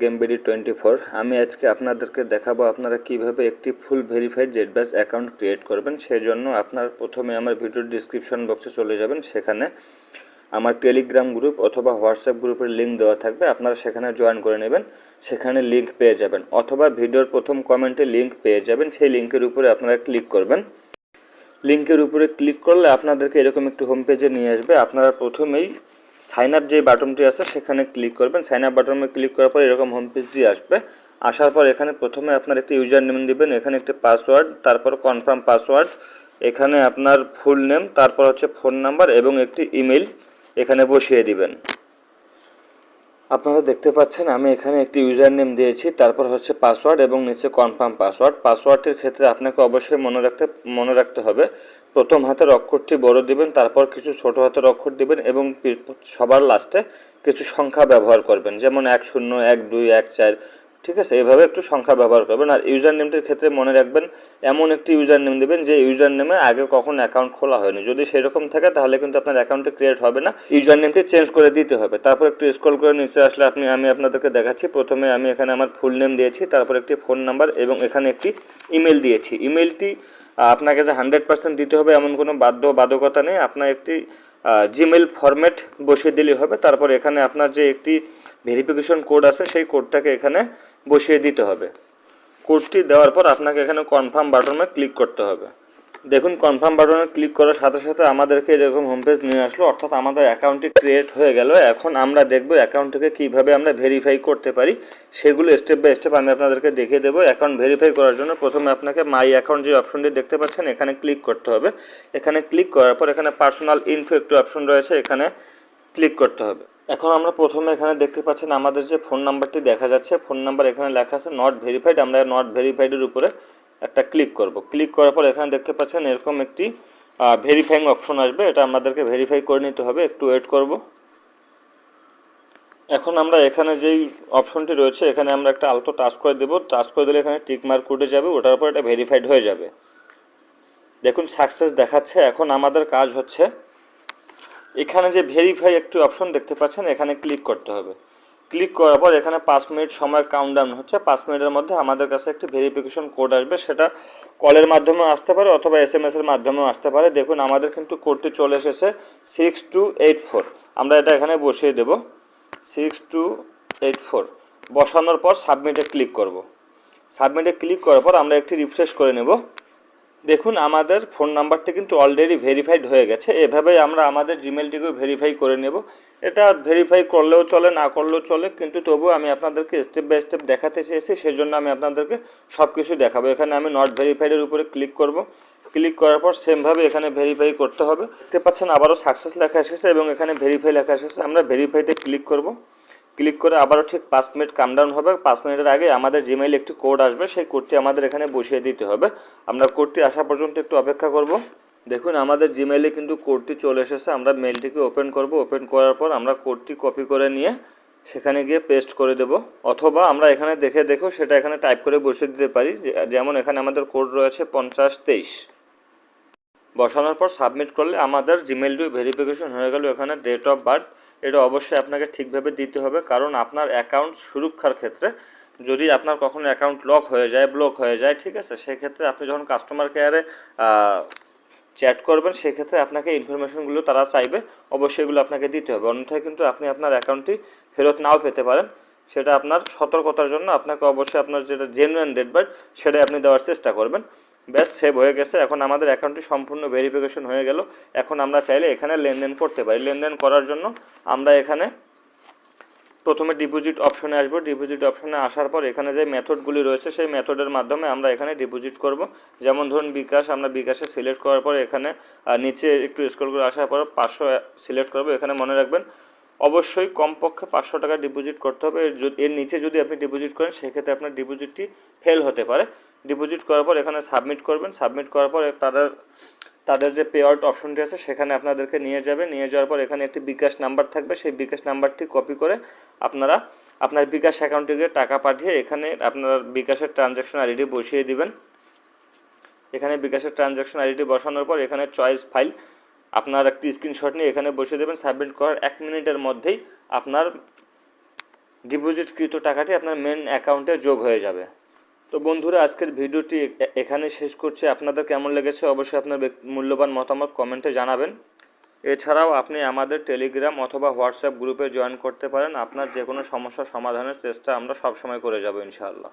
GameBD twenty four আমি আজকে আপনাদেরকে দেখাবো আপনারা কীভাবে একটি ফুল ভেরিফাইড জেডব্যাস অ্যাকাউন্ট ক্রিয়েট করবেন সেই জন্য আপনার প্রথমে আমার ভিডিওর ডিসক্রিপশন বক্সে চলে যাবেন। সেখানে আমার টেলিগ্রাম গ্রুপ অথবা হোয়াটসঅ্যাপ গ্রুপের লিঙ্ক দেওয়া থাকবে, আপনারা সেখানে জয়েন করে নেবেন, সেখানে লিঙ্ক পেয়ে যাবেন। অথবা ভিডিওর প্রথম কমেন্টে লিঙ্ক পেয়ে যাবেন, সেই লিঙ্কের উপরে আপনারা ক্লিক করবেন। লিঙ্কের উপরে ক্লিক করলে আপনাদেরকে এরকম একটি হোম পেজে নিয়ে আসবে। আপনারা প্রথমেই সাইন আপ যে বাটনটি আছে, সেখানে ক্লিক করবেন। সাইন আপ বাটনে ক্লিক করার পর এরকম হোম পেজটি আসবে। আসার পর এখানে প্রথমে আপনার একটি ইউজার নেম দিবেন, এখানে একটি পাসওয়ার্ড তারপর কনফার্ম পাসওয়ার্ড এখানে আপনার ফুল নেম তারপর হচ্ছে ফোন নাম্বার এবং একটি ইমেল এখানে বসিয়ে দিবেন। আপনারা দেখতে পাচ্ছেন, আমি এখানে একটি ইউজার নেম দিয়েছি, তারপর হচ্ছে পাসওয়ার্ড এবং নিচে কনফার্ম পাসওয়ার্ড। পাসওয়ার্ডটির ক্ষেত্রে আপনাকে অবশ্যই মনে রাখতে মনে রাখতে হবে, প্রথম হাতের অক্ষরটি বড় দিবেন, তারপর কিছু ছোট হাতের অক্ষর দিবেন এবং সবার লাস্টে কিছু সংখ্যা ব্যবহার করবেন। যেমন এক শূন্য, এক দুই, এক চার ঠিক আছে? এভাবে একটু সংখ্যা ব্যবহার করবেন। আর ইউজার নেমটির ক্ষেত্রে মনে রাখবেন, এমন একটি ইউজার নেম দেবেন যে ইউজার নেমে আগে কখনো অ্যাকাউন্ট খোলা হয়নি। যদি সেরকম থাকে, তাহলে কিন্তু আপনার অ্যাকাউন্টে ক্রিয়েট হবে না। ইউজার নেমটি চেঞ্জ করে দিতে হবে। তারপর একটু স্ক্রল করে নিচে আসলে আপনি, আমি আপনাদেরকে দেখাচ্ছি। প্রথমে আমি এখানে আমার ফুল নেম দিয়েছি, তারপর একটি ফোন নাম্বার এবং এখানে একটি ইমেল দিয়েছি। ইমেলটি আপনাকে যে হান্ড্রেড পার্সেন্ট দিতে হবে এমন কোনো বাধ্য বাধকতা নেই। আপনার একটি জিমেল ফরম্যাট বসিয়ে দিলেই হবে। তারপর এখানে আপনার যে একটি ভেরিফিকেশন কোড আছে, সেই কোডটাকে এখানে বসিয়ে দিতে হবে। কোডটি দেওয়ার পর আপনাকে এখানে কনফার্ম বাটনে ক্লিক করতে হবে। দেখুন, কনফার্ম বাটনে ক্লিক করার সাথে সাথে আমাদেরকে এরকম হোম পেজ নিয়ে আসলো, অর্থাৎ আমাদের অ্যাকাউন্টটি ক্রিয়েট হয়ে গেল। এখন আমরা দেখব অ্যাকাউন্টটিকে কীভাবে আমরা ভেরিফাই করতে পারি। সেগুলো স্টেপ বাই স্টেপ আমি আপনাদেরকে দেখিয়ে দেবো। অ্যাকাউন্ট ভেরিফাই করার জন্য প্রথমে আপনাকে মাই অ্যাকাউন্ট যে অপশনটি দেখতে পাচ্ছেন, এখানে ক্লিক করতে হবে। এখানে ক্লিক করার পর এখানে পার্সোনাল ইনফো একটু অপশন রয়েছে, এখানে ক্লিক করতে হবে। এখন আমরা প্রথমে এখানে দেখতে পাচ্ছেন আমাদের যে ফোন নাম্বারটি দেখা যাচ্ছে। ফোন নাম্বার এখানে লেখা আছে নট ভেরিফাইড আমরা নট ভেরিফাইডের উপরে একটা ক্লিক করব। ক্লিক করার পর এখানে দেখতে পাচ্ছেন এরকম একটি ভেরিফাইং অপশন আসবে। এটা আমাদেরকে ভেরিফাই করে নিতে হবে। একটু ওয়েট করব। এখন আমরা এখানে যেই অপশনটি রয়েছে, এখানে আমরা একটা আলতো টাচ করে দেবো। টাচ করে দিলে এখানে টিক মার্ক উঠে যাবে। ওটার পর এটা ভেরিফাইড হয়ে যাবে। দেখুন সাকসেস দেখাচ্ছে। এখন আমাদের কাজ হচ্ছে এখানে যে ভেরিফাই একটি অপশন দেখতে পাচ্ছেন, এখানে ক্লিক করতে হবে। ক্লিক করার পর এখানে পাঁচ মিনিট সময় কাউন্টডাউন হচ্ছে। পাঁচ মিনিটের মধ্যে আমাদের কাছে একটি ভেরিফিকেশন কোড আসবে। সেটা কলের মাধ্যমেও আসতে পারে অথবা এস এম এসের মাধ্যমেও আসতে পারে। দেখুন, আমাদের কিন্তু কোডটি চলে এসেছে সিক্স টু এইট ফোর আমরা এটা এখানে বসিয়ে দেব। সিক্স টু এইট ফোর বসানোর পর সাবমিটে ক্লিক করব। সাবমিটে ক্লিক করার পর আমরা একটি রিফ্রেশ করে নেব। দেখুন, আমাদের ফোন নাম্বারটি কিন্তু অলরেডি ভেরিফাইড হয়ে গেছে। এভাবেই আমরা আমাদের জিমেলটিকেও ভেরিফাই করে নেব। এটা ভেরিফাই করলেও চলে, না করলেও চলে, কিন্তু তবুও আমি আপনাদেরকে স্টেপ বাই স্টেপ দেখাতে চেয়েছি সেই জন্য আমি আপনাদেরকে সব কিছু দেখাবো। এখানে আমি নট ভেরিফাইডের উপরে ক্লিক করব। ক্লিক করার পর সেমভাবে এখানে ভেরিফাই করতে হবে। দেখতে পাচ্ছেন, আবারও সাকসেস লেখা এসেছে এবং এখানে ভেরিফাই লেখা এসেছে। আমরা ভেরিফাইতে ক্লিক করব। ক্লিক করে আবারও ঠিক পাঁচ মিনিট কাম ডাউন হবে। পাঁচ মিনিটের আগে আমাদের জিমেইল একটি কোড আসবে, সেই কোডটি আমাদের এখানে বসিয়ে দিতে হবে। আমরা কোডটি আসা পর্যন্ত একটু অপেক্ষা করব। দেখুন, আমাদের জিমেইলে কিন্তু কোডটি চলে এসেছে। আমরা মেলটিকে ওপেন করব। ওপেন করার পর আমরা কোডটি কপি করে নিয়ে সেখানে গিয়ে পেস্ট করে দেব। অথবা আমরা এখানে দেখে দেখেও সেটা এখানে টাইপ করে বসিয়ে দিতে পারি। যেমন এখানে আমাদের কোড রয়েছে পঞ্চাশ তেইশ। বসানোর পর সাবমিট করলে আমাদের জিমেল জিমেলটি ভেরিফিকেশন হয়ে গেল এখানে ডেট অফ বার্থ এটা অবশ্যই আপনাকে ঠিকভাবে দিতে হবে কারণ আপনার অ্যাকাউন্ট সুরক্ষার ক্ষেত্রে যদি আপনার কখনো অ্যাকাউন্ট লক হয়ে যায় ব্লক হয়ে যায়, ঠিক আছে? সেক্ষেত্রে আপনি যখন কাস্টমার কেয়ারে চ্যাট করবেন, সেক্ষেত্রে আপনাকে ইনফরমেশনগুলো তারা চাইবে। অবশ্যই এগুলো আপনাকে দিতে হবে। অন্যথায় কিন্তু আপনি আপনার অ্যাকাউন্টটি ফেরত নাও পেতে পারেন। সেটা আপনার সতর্কতার জন্য আপনাকে অবশ্যই আপনার যেটা জেনুইন ডেট বার্থ সেটাই আপনি দেওয়ার চেষ্টা করবেন। ব্যাস সেভ হয়ে গেছে। এখন আমাদের অ্যাকাউন্টটি সম্পূর্ণ ভেরিফিকেশন হয়ে গেল। এখন আমরা চাইলে এখানে লেনদেন করতে পারি। লেনদেন করার জন্য আমরা এখানে প্রথমে ডিপোজিট অপশনে আসব। ডিপোজিট অপশনে আসার পর এখানে যে মেথডগুলি রয়েছে, সেই মেথডের মাধ্যমে আমরা এখানে ডিপোজিট করব। যেমন ধরুন, বিকাশ, আমরা বিকাশে সিলেক্ট করার পর এখানে নিচে একটু স্ক্রল করে আসার পর পাঁচশো সিলেক্ট করব। এখানে মনে রাখবেন অবশ্যই কমপক্ষে পাঁচশো টাকা ডিপোজিট করতে হবে। এর নিচে যদি আপনি ডিপোজিট করেন, সেক্ষেত্রে আপনার ডিপোজিটটি ফেল হতে পারে। ডিপোজিট করার পর এখানে সাবমিট করবেন। সাবমিট করার পর তাদের তাদের যে পে আউট অপশনটি আছে, সেখানে আপনাদেরকে নিয়ে যাবে। নিয়ে যাওয়ার পর এখানে একটি বিকাশ নাম্বার থাকবে। সেই বিকাশ নাম্বারটি কপি করে আপনারা আপনার বিকাশ অ্যাকাউন্টে গিয়ে টাকা পাঠিয়ে এখানে আপনার বিকাশের ট্রানজ্যাকশন আইডি বসিয়ে দিবেন। এখানে বিকাশের ট্রানজ্যাকশন আইডি বসানোর পর এখানে চয়েস ফাইল আপনার একটি স্ক্রিনশট নিয়ে এখানে বসিয়ে দেবেন সাবমিট করার এক মিনিটের মধ্যেই আপনার ডিপোজিটকৃত টাকাটি আপনার মেন অ্যাকাউন্টে যোগ হয়ে যাবে। তো বন্ধুরা, আজকের ভিডিওটি এখানে শেষ করছি। আপনাদের কেমন লেগেছে অবশ্যই আপনার মূল্যবান মতামত কমেন্টে জানাবেন। এছাড়াও আপনি আমাদের টেলিগ্রাম অথবা হোয়াটসঅ্যাপ গ্রুপে জয়েন করতে পারেন। আপনার যে কোনো সমস্যার সমাধানের চেষ্টা আমরা সবসময় করে যাব, ইনশাআল্লাহ।